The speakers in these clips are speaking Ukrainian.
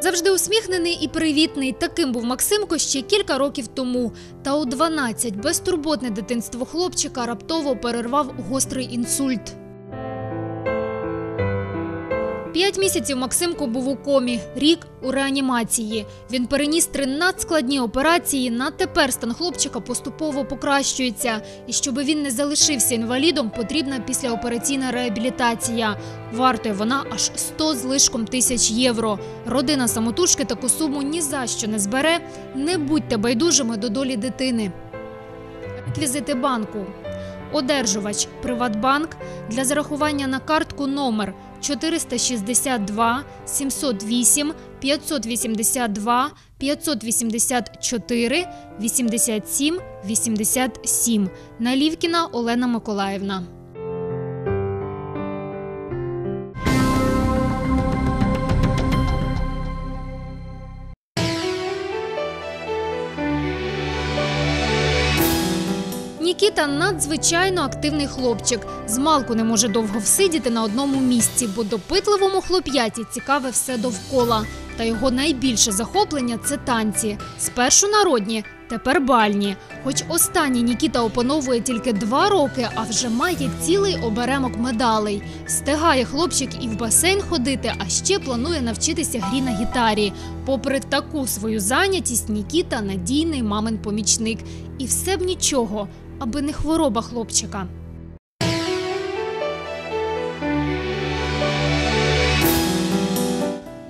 Завжди усміхнений і привітний. Таким був Максимко ще кілька років тому. Та у 12 безтурботне дитинство хлопчика раптово перервав гострий інсульт. П'ять місяців Максимко був у комі, рік у реанімації. Він переніс три надскладні операції. На тепер стан хлопчика поступово покращується. І щоб він не залишився інвалідом, потрібна післяопераційна реабілітація. Вартує вона аж 100 з лишком тисяч євро. Родина самотужки таку суму ні за що не збере. Не будьте байдужими до долі дитини. Реквізити банку. Одержувач Приватбанк для зарахування на картку номер 462 708 582 584 87 87. Налівкіна Олена Миколаївна. Нікіта надзвичайно активний хлопчик. Змалку не може довго всидіти на одному місці, бо допитливому хлоп'яті цікаве все довкола. Та його найбільше захоплення це танці. Спершу народні, тепер бальні. Хоч останній Нікіта опановує тільки два роки, а вже має цілий оберемок медалей. Встигає хлопчик і в басейн ходити, а ще планує навчитися грі на гітарі. Попри таку свою зайнятість, Нікіта надійний мамин помічник. І все б нічого, аби не хвороба хлопчика.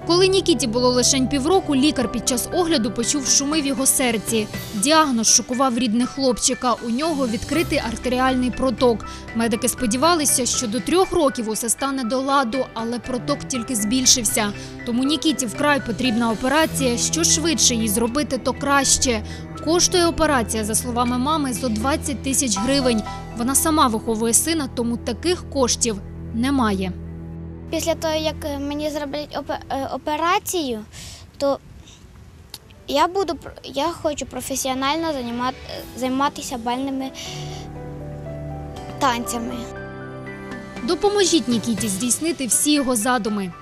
Коли Нікіті було лише півроку, лікар під час огляду почув шуми в його серці. Діагноз шокував рідних хлопчика. У нього відкритий артеріальний проток. Медики сподівалися, що до трьох років усе стане до ладу, але проток тільки збільшився. Тому Нікіті вкрай потрібна операція. Що швидше їй зробити, то краще. Коштує операція, за словами мами, зо 20 тисяч гривень. Вона сама виховує сина, тому таких коштів немає. Після того, як е, мені зроблять е, операцію, то я буду я хочу професіонально займат- е, займатися бальними танцями. Допоможіть Нікіті здійснити всі його задуми.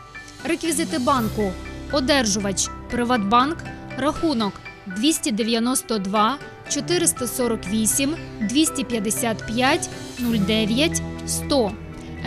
Реквізити банку. Одержувач Приватбанк. Рахунок 292 448 255 09 100.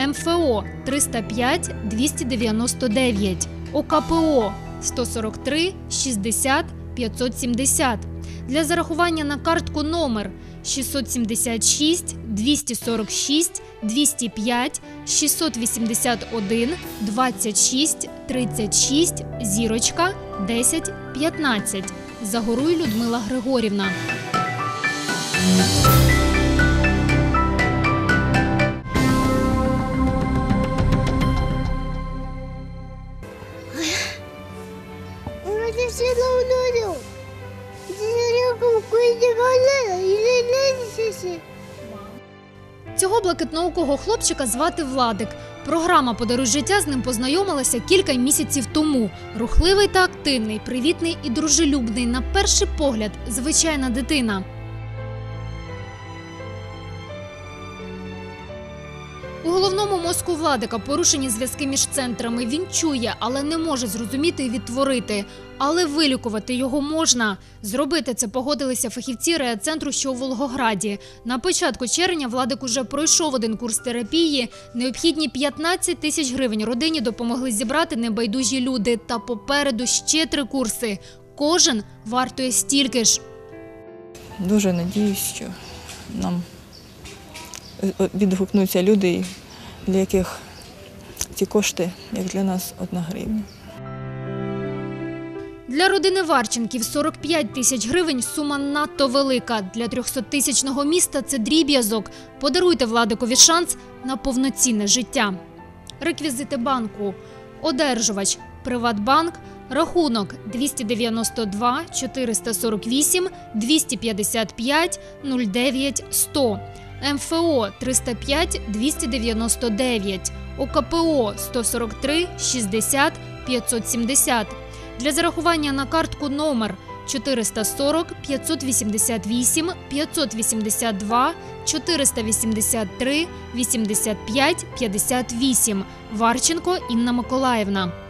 МФО 305 299. ОКПО 143 60 570. Для зарахування на картку номер 676 246 205 681 26 36 зірочка 10 15. Загоруй Людмила Григорівна. Вроде все давно. Диреком Цього блакитноокого хлопчика звати Владик. Програма «Подаруй життя» з ним познайомилася кілька місяців тому. Рухливий та активний, привітний і дружелюбний. На перший погляд, звичайна дитина. У головному мозку Владика порушені зв'язки між центрами. Він чує, але не може зрозуміти і відтворити. Але вилікувати його можна. Зробити це погодилися фахівці реацентру, що у Волгограді. На початку червня Владик уже пройшов один курс терапії. Необхідні 15 тисяч гривень родині допомогли зібрати небайдужі люди. Та попереду ще три курси. Кожен вартує стільки ж. Дуже надіюсь, що нам відгукнуться люди, для яких ці кошти, як для нас, одна гривня. Для родини Варченків 45 тисяч гривень сума надто велика. Для 300-тисячного міста це дріб'язок. Подаруйте Владикові шанс на повноцінне життя. Реквізити банку. Одержувач Приватбанк. Рахунок 292 448 255 09 100. МФО 305 299. ОКПО 143 60 570. Для зарахування на картку номер 440 588 582 483 85 58 Варченко Інна Миколаївна.